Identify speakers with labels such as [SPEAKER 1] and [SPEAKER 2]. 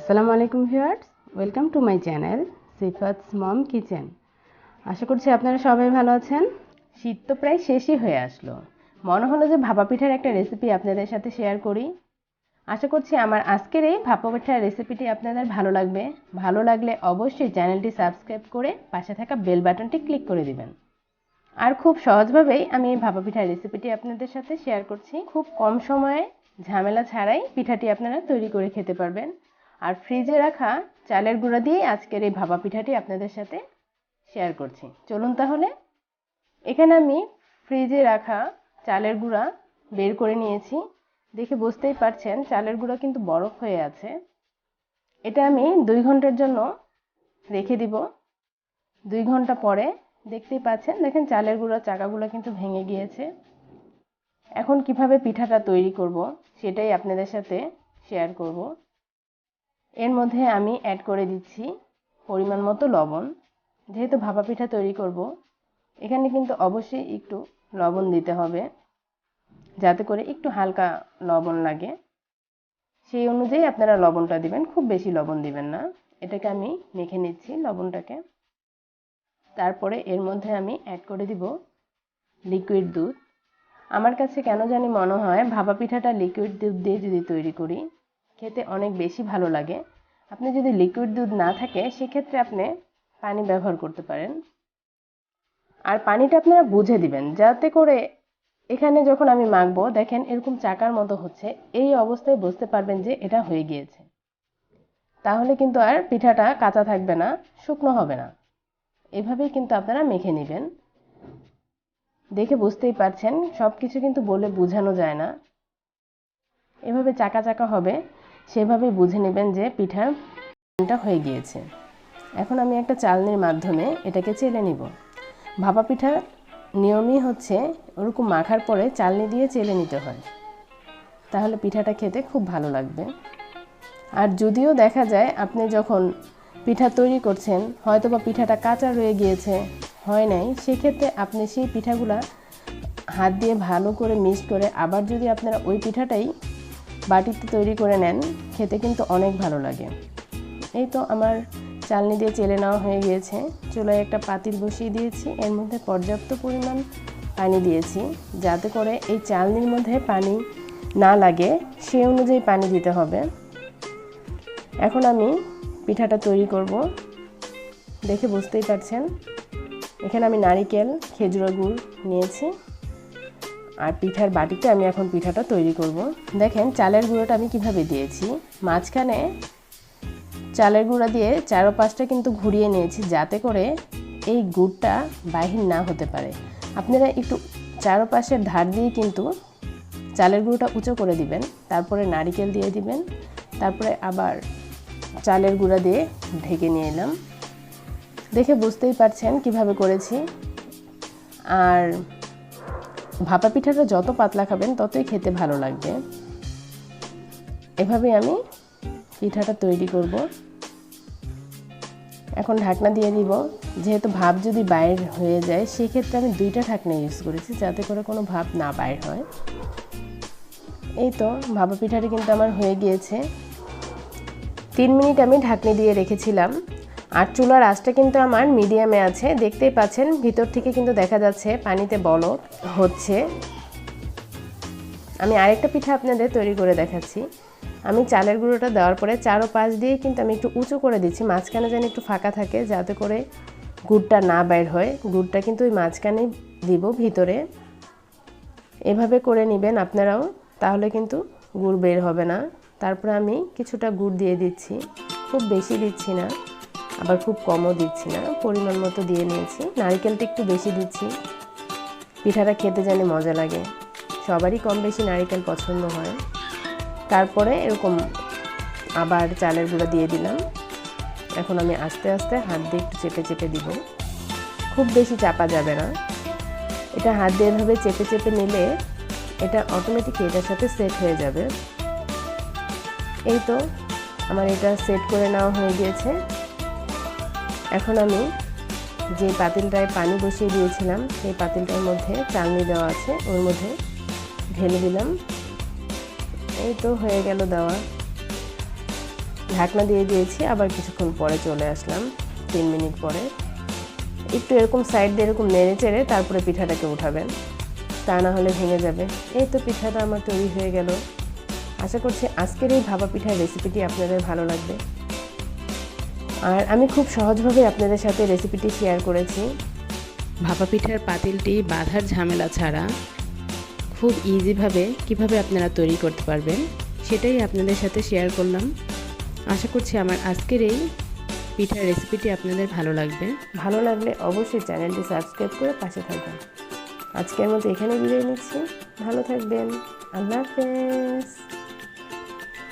[SPEAKER 1] আসসালামু আলাইকুম viewers, welcome to my channel Sifat's mom kitchen. আশা করছি আপনারা সবাই ভালো আছেন। শীত তো প্রায় শেষই হয়ে আসলো। মনে হলো যে ভাপা পিঠার একটা রেসিপি আপনাদের সাথে শেয়ার করি। আশা করছি আমার আজকের এই ভাপা পিঠার রেসিপিটি আপনাদের ভালো লাগবে। ভালো লাগলে অবশ্যই চ্যানেলটি সাবস্ক্রাইব করে পাশে থাকা বেল বাটনটি ক্লিক করে দিবেন। আর খুব সহজভাবেই আমি এই ভাপা পিঠার রেসিপিটি আপনাদের সাথে শেয়ার করছি। খুব কম সময়ে ঝামেলা ছাড়াই পিঠাটি আপনারা তৈরি করে খেতে পারবেন। আর ফ্রিজে রাখা চালের গুঁড়া দিয়ে আজকের এই ভাপা পিঠাটি আপনাদের সাথে শেয়ার করছি। চলুন তাহলে, এখানে আমি ফ্রিজে রাখা চালের গুঁড়া বের করে নিয়েছি। দেখে বুঝতেই পারছেন, চালের গুঁড়া কিন্তু বরফ হয়ে আছে। এটা আমি দুই ঘণ্টার জন্য রেখে দিব। দুই ঘণ্টা পরে দেখতেই পাচ্ছেন, দেখেন চালের গুঁড়া চাকাগুলো কিন্তু ভেঙে গিয়েছে। এখন কীভাবে পিঠাটা তৈরি করব, সেটাই আপনাদের সাথে শেয়ার করব। এর মধ্যে আমি অ্যাড করে দিচ্ছি পরিমাণ মতো লবণ। যেহেতু ভাপা পিঠা তৈরি করব, এখানে কিন্তু অবশ্যই একটু লবণ দিতে হবে, যাতে করে একটু হালকা লবণ লাগে। সেই অনুযায়ী আপনারা লবণটা দিবেন, খুব বেশি লবণ দিবেন না। এটাকে আমি মেখে নিচ্ছি লবণটাকে। তারপরে এর মধ্যে আমি অ্যাড করে দিব লিকুইড দুধ। আমার কাছে কেন জানি মনে হয় ভাপা পিঠাটা লিকুইড দুধ দিয়ে যদি তৈরি করি খেতে অনেক বেশি ভালো লাগে। আপনি যদি লিকুইড দুধ না থাকে, সেক্ষেত্রে আপনি পানি ব্যবহার করতে পারেন। আর পানিটা আপনারা বুঝে দিবেন, যাতে করে এখানে যখন আমি মাখবো, দেখেন এরকম চাকার মতো হচ্ছে, এই অবস্থায় বুঝতে পারবেন যে এটা হয়ে গিয়েছে। তাহলে কিন্তু আর পিঠাটা কাঁচা থাকবে না, শুকনো হবে না। এভাবেই কিন্তু আপনারা মেখে নেবেন। দেখে বুঝতেই পারছেন সব কিছু কিন্তু বলে বোঝানো যায় না। এভাবে চাকা চাকা হবে। সেভাবেই বুঝে নেবেন যে পিঠাটা হয়ে গিয়েছে। এখন আমি একটা চালনির মাধ্যমে এটাকে চেলে নিব। ভাপা পিঠা নিয়মই হচ্ছে ওরকম মাখার পরে চালনি দিয়ে চেলে নিতে হয়। তাহলে পিঠাটা খেতে খুব ভালো লাগবে। আর যদিও দেখা যায় আপনি যখন পিঠা তৈরি করছেন হয়তো বা পিঠাটা কাঁচা রয়ে গিয়েছে, হয় নাই, সেক্ষেত্রে আপনি সেই পিঠাগুলা হাত দিয়ে ভালো করে মিক্স করে আবার যদি আপনারা ওই পিঠাটাই বাটিতে তৈরি করে নেন, খেতে কিন্তু অনেক ভালো লাগে। এই তো আমার চালনি দিয়ে চেলে নেওয়া হয়ে গিয়েছে। চুলায় একটা পাতিল বসিয়ে দিয়েছি, এর মধ্যে পর্যাপ্ত পরিমাণ পানি দিয়েছি, যাতে করে এই চালনির মধ্যে পানি না লাগে, সে অনুযায়ী পানি দিতে হবে। এখন আমি পিঠাটা তৈরি করব। দেখে বুঝতেই পারছেন, এখানে আমি নারিকেল, খেজুরা গুড় নিয়েছি। আর পিঠার বাটিতে আমি এখন পিঠাটা তৈরি করব। দেখেন চালের গুঁড়োটা আমি কীভাবে দিয়েছি। মাঝখানে চালের গুঁড়া দিয়ে চারো পাঁচটা কিন্তু ঘুরিয়ে নিয়েছি যাতে করে এই গুড়টা বাহির না হতে পারে। আপনারা একটু চারোপাশের ধার দিয়ে কিন্তু চালের গুঁড়োটা উঁচু করে দিবেন, তারপরে নারিকেল দিয়ে দিবেন, তারপরে আবার চালের গুঁড়া দিয়ে ঢেকে নিয়ে এলাম। দেখে বুঝতেই পারছেন কীভাবে করেছি। আর ভাপা পিঠাটা যত পাতলা খাবেন, ততই খেতে ভালো লাগবে। এভাবে আমি পিঠাটা তৈরি করব। এখন ঢাকনা দিয়ে দিব। যেহেতু ভাপ যদি বাইর হয়ে যায়, সেক্ষেত্রে আমি দুইটা ঢাকনা ইউজ করেছি, যাতে করে কোনো ভাপ না বাইর হয়। এই তো ভাপা পিঠাটা কিন্তু আমার হয়ে গিয়েছে। তিন মিনিট আমি ঢাকনি দিয়ে রেখেছিলাম। আর চুলার আঁচটা কিন্তু আমার মিডিয়ামে আছে। দেখতেই পাচ্ছেন, ভিতর থেকে কিন্তু দেখা যাচ্ছে পানিতে বলক হচ্ছে। আমি আরেকটা পিঠা আপনাদের তৈরি করে দেখাচ্ছি। আমি চালের গুঁড়োটা দেওয়ার পরে চারো পাশ দিয়ে কিন্তু আমি একটু উঁচু করে দিচ্ছি, মাঝখানে যেন একটু ফাঁকা থাকে, যাতে করে গুড়টা না বাইর হয়। গুড়টা কিন্তু ওই মাঝখানেই দিব, ভিতরে। এভাবে করে নেবেন আপনারাও, তাহলে কিন্তু গুড় বের হবে না। তারপরে আমি কিছুটা গুড় দিয়ে দিচ্ছি। খুব বেশি দিচ্ছি না। আবার খুব কমও দিচ্ছি না, পরিমাণ মতো দিয়ে নিয়েছি। নারিকেলটা একটু বেশি দিচ্ছি। পিঠাটা খেতে জানি মজা লাগে। সবারই কম বেশি নারিকেল পছন্দ হয়। তারপরে এরকম আবার চালের গুঁড়া দিয়ে দিলাম। এখন আমি আস্তে আস্তে হাত দিয়ে একটু চেপে চেপে দিব। খুব বেশি চাপা যাবে না। এটা হাত দিয়ে এভাবে চেপে চেপে নিলে এটা অটোমেটিক এটার সাথে সেট হয়ে যাবে। এই তো, আমার এটা সেট করে নেওয়া হয়ে গিয়েছে। এখন আমি যে পাতিলটায় পানি বসিয়ে দিয়েছিলাম, সেই পাতিলটার মধ্যে চালনি দেওয়া আছে। ওর মধ্যে ঢেলে দিলাম। এই তো হয়ে গেল দেওয়া। ঢাকনা দিয়ে দিয়েছি, আবার কিছুক্ষণ পরে চলে আসলাম, তিন মিনিট পরে। একটু এরকম সাইড দিয়ে এরকম নেড়ে চেড়ে তারপরে পিঠাটাকে উঠাবেন। তা না হলে ভেঙে যাবে। এই তো পিঠাটা আমার তৈরি হয়ে গেল। আশা করছি আজকের এই ভাপা পিঠার রেসিপিটি আপনাদের ভালো লাগবে। আর আমি খুব সহজভাবে আপনাদের সাথে রেসিপিটি শেয়ার করেছি। ভাপা পিঠার পাতিলটি বাঁধার ঝামেলা ছাড়া খুব ইজিভাবে কীভাবে আপনারা তৈরি করতে পারবেন সেটাই আপনাদের সাথে শেয়ার করলাম। আশা করছি আমার আজকের এই পিঠার রেসিপিটি আপনাদের ভালো লাগবে। ভালো লাগলে অবশ্যই চ্যানেলটি সাবস্ক্রাইব করে পাশে থাকবেন আজকের মতো এখানে বিদায় নিচ্ছি। ভালো থাকবেন। আল্লাহ হাফেজ।